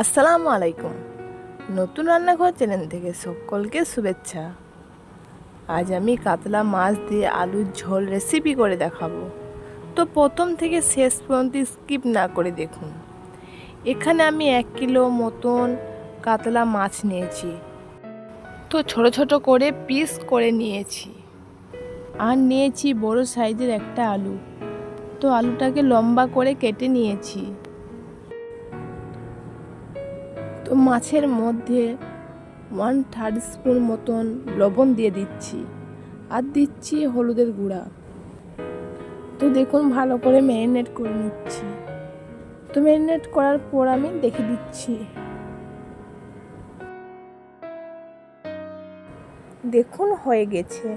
আসসালামু আলাইকুম। নতুন রান্নাঘর চ্যানেল থেকে সকলকে শুভেচ্ছা। আজ আমি কাতলা মাছ দিয়ে আলুর ঝোল রেসিপি করে দেখাবো। তো প্রথম থেকে শেষ পর্যন্ত স্কিপ না করে দেখুন। এখানে আমি এক কিলো মতন কাতলা মাছ নিয়েছি। ছোট ছোট করে পিস করে নিয়েছি। আর নিয়েছি বড় সাইজের একটা আলু। তো আলুটাকে লম্বা করে কেটে নিয়েছি। তো মাছের মধ্যে ওয়ান থার্ড স্পুন মতন লবণ দিয়ে দিচ্ছি। আর দিচ্ছি হলুদের গুঁড়া। তো দেখুন, ভালো করে ম্যারিনেট করে নিচ্ছি। তো ম্যারিনেট করার পর আমি দেখে দিচ্ছি। দেখুন হয়ে গেছে।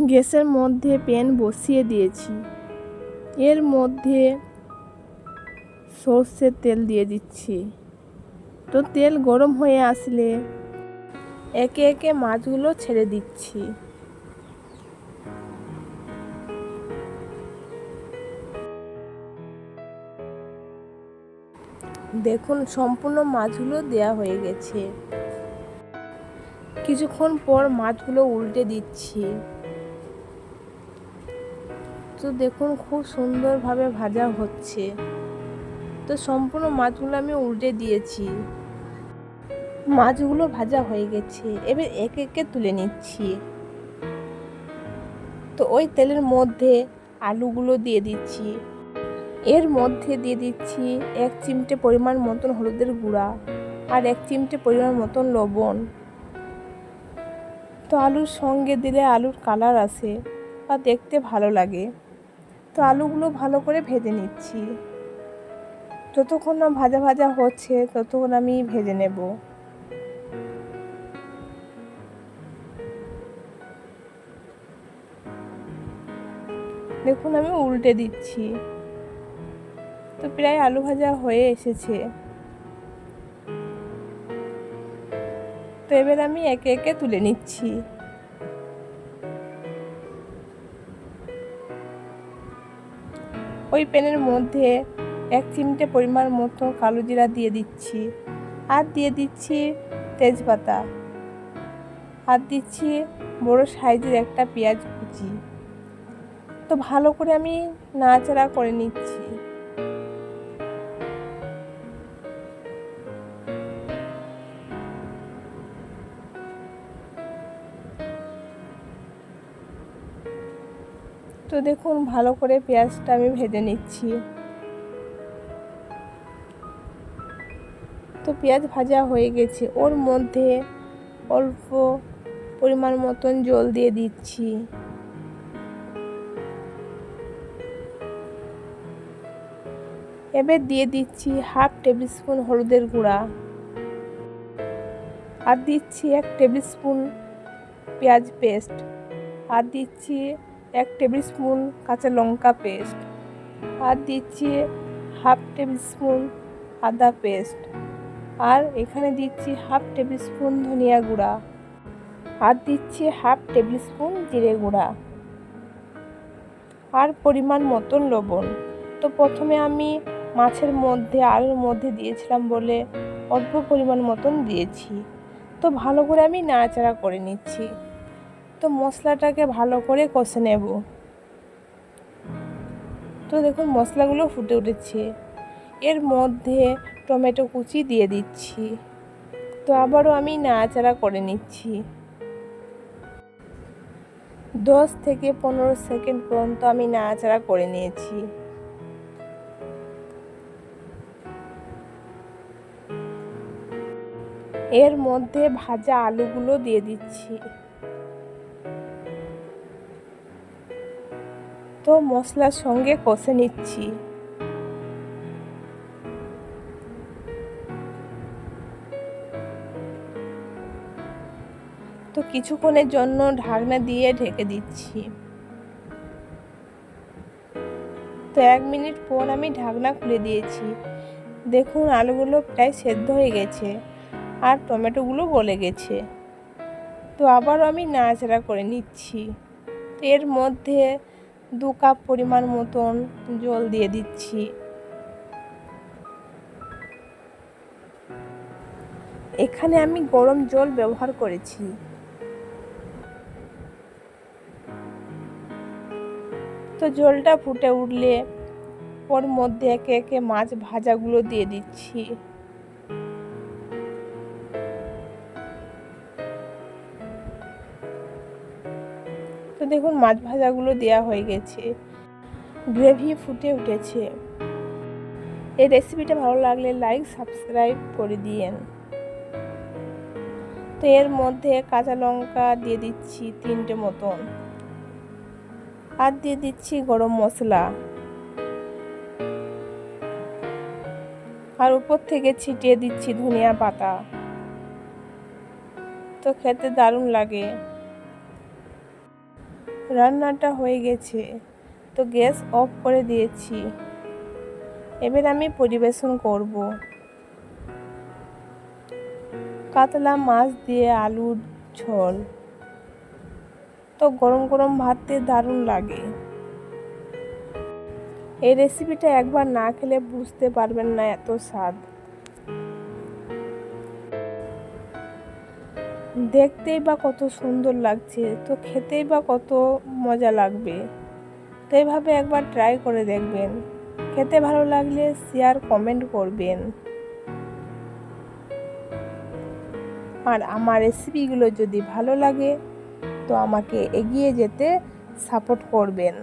গ্যাসের মধ্যে প্যান বসিয়ে দিয়েছি। এর মধ্যে সর্ষের তেল দিয়ে দিচ্ছি। তো তেল গরম হয়ে আসলে একে একে মাছগুলো ছেড়ে দিচ্ছি। দেখুন, সম্পূর্ণ মাছগুলো দেয়া হয়ে গেছে। কিছুক্ষণ পর মাছগুলো উল্টে দিচ্ছি। তো দেখুন, খুব সুন্দরভাবে ভাজা হচ্ছে। তো সম্পূর্ণ মাছগুলো আমি উল্টে দিয়েছি। মাছগুলো ভাজা হয়ে গেছে। এবার একে একে তুলে নিচ্ছি। তো ওই তেলের মধ্যে আলুগুলো দিয়ে দিচ্ছি। এর মধ্যে দিয়ে দিচ্ছি এক চিমটে পরিমাণ মতন হলুদের গুঁড়া আর এক চিমটে পরিমাণ মতন লবণ। তো আলুর সঙ্গে দিলে আলুর কালার আসে বা দেখতে ভালো লাগে। তো আলুগুলো ভালো করে ভেজে নিচ্ছি। যতক্ষণ না ভাজা ভাজা হচ্ছে ততক্ষণ আমি ভেজে নেব। দেখুন আমি উল্টে দিচ্ছি। তো প্রায় আলু ভাজা হয়ে এসেছে। এবার আমি একে একে তুলে নিচ্ছি। ওই প্যানের মধ্যে এক চিমটে পরিমাণ মতো কালো জিরা দিয়ে দিচ্ছি। আর দিয়ে দিচ্ছি তেজপাতা। আর দিচ্ছি বড় সাইজের একটা পেঁয়াজ কুচি। তো ভালো করে আমি নাড়াচাড়া করে নিচ্ছি। তো দেখুন, ভালো করে পেঁয়াজটা আমি ভেজে নিচ্ছি। তো পেঁয়াজ ভাজা হয়ে গেছে। ওর মধ্যে অল্প পরিমাণ মতন জল দিয়ে দিচ্ছি। এবার দিয়ে দিচ্ছি হাফ টেবিল স্পুন হলুদের গুঁড়া। আর দিচ্ছি এক টেবিল স্পুন পেঁয়াজ পেস্ট। আর দিচ্ছি এক টেবিল স্পুন কাঁচা লঙ্কা পেস্ট আর দিচ্ছি হাফ টেবিল স্পুন আদা পেস্ট আর এখানে দিচ্ছি হাফ টেবিল স্পুন ধনিয়া গুঁড়া, আর দিচ্ছি হাফ টেবিল স্পুন জিরে গুঁড়া, আর পরিমাণ মতন লবণ। তো প্রথমে আমি মাছের মধ্যে, আলুর মধ্যে দিয়েছিলাম বলে অল্প পরিমাণ মতন দিয়েছি। তো ভালো করে আমি নাড়াচাড়া করে নিচ্ছি। তো মশলাটাকে ভালো করে কষে নেব। তো দেখুন, মশলাগুলো ফুটে উঠেছে। এর মধ্যে টমেটো কুচি দিয়ে দিচ্ছি। তো আবারও আমি নাড়াচাড়া করে নিচ্ছি। দশ থেকে পনেরো সেকেন্ড পর্যন্ত আমি নাড়াচাড়া করে নিয়েছি। এর মধ্যে ভাজা আলুগুলো দিয়ে দিচ্ছি। তো মশলার সঙ্গে কষে নিচ্ছি। তো কিছুক্ষণের জন্য ঢাকনা দিয়ে ঢেকে দিচ্ছি। তো এক মিনিট পর আমি ঢাকনা খুলে দিয়েছি। দেখুন, আলুগুলো প্রায় সেদ্ধ হয়ে গেছে আর টমেটোগুলো গলে গেছে। তো আবারও আমি নাড়াচাড়া করে নিচ্ছি। এর মধ্যে দু কাপ পরিমাণ মতন জল দিয়ে দিচ্ছি। এখানে আমি গরম জল ব্যবহার করেছি। তো জলটা ফুটে উঠলে ওর মধ্যে একে একে মাছ ভাজাগুলো দিয়ে দিচ্ছি। তো দেখুন মাছ ভাজাগুলো দেওয়া হয়ে গেছে। গ্রেভি ফুটে উঠেছে। এই রেসিপিটা ভালো লাগলে লাইক সাবস্ক্রাইব করে দিয়েন। তো এর মধ্যে কাঁচা লঙ্কা দিয়ে দিচ্ছি তিনটে মতন। আর দিয়ে দিচ্ছি গরম মশলা। আর উপর থেকে ছিটিয়ে দিচ্ছি ধনিয়া পাতা। তো খেতে দারুণ লাগে। রান্নাটা হয়ে গেছে। তো গ্যাস অফ করে দিয়েছি। এবার আমি পরিবেশন করব। কাতলা মাছ দিয়ে আলুর ঝোল। তো গরম গরম ভাত দারুণ লাগে। এই রেসিপিটা একবার না খেলে বুঝতে পারবেন না এত স্বাদ। দেখতেই বা কত সুন্দর লাগছে, তো খেতেই বা কত মজা লাগবে। তো এইভাবে একবার ট্রাই করে দেখবেন। খেতে ভালো লাগলে শেয়ার কমেন্ট করবেন। আর আমার রেসিপিগুলো যদি ভালো লাগে, তো আমাকে এগিয়ে যেতে সাপোর্ট করবেন।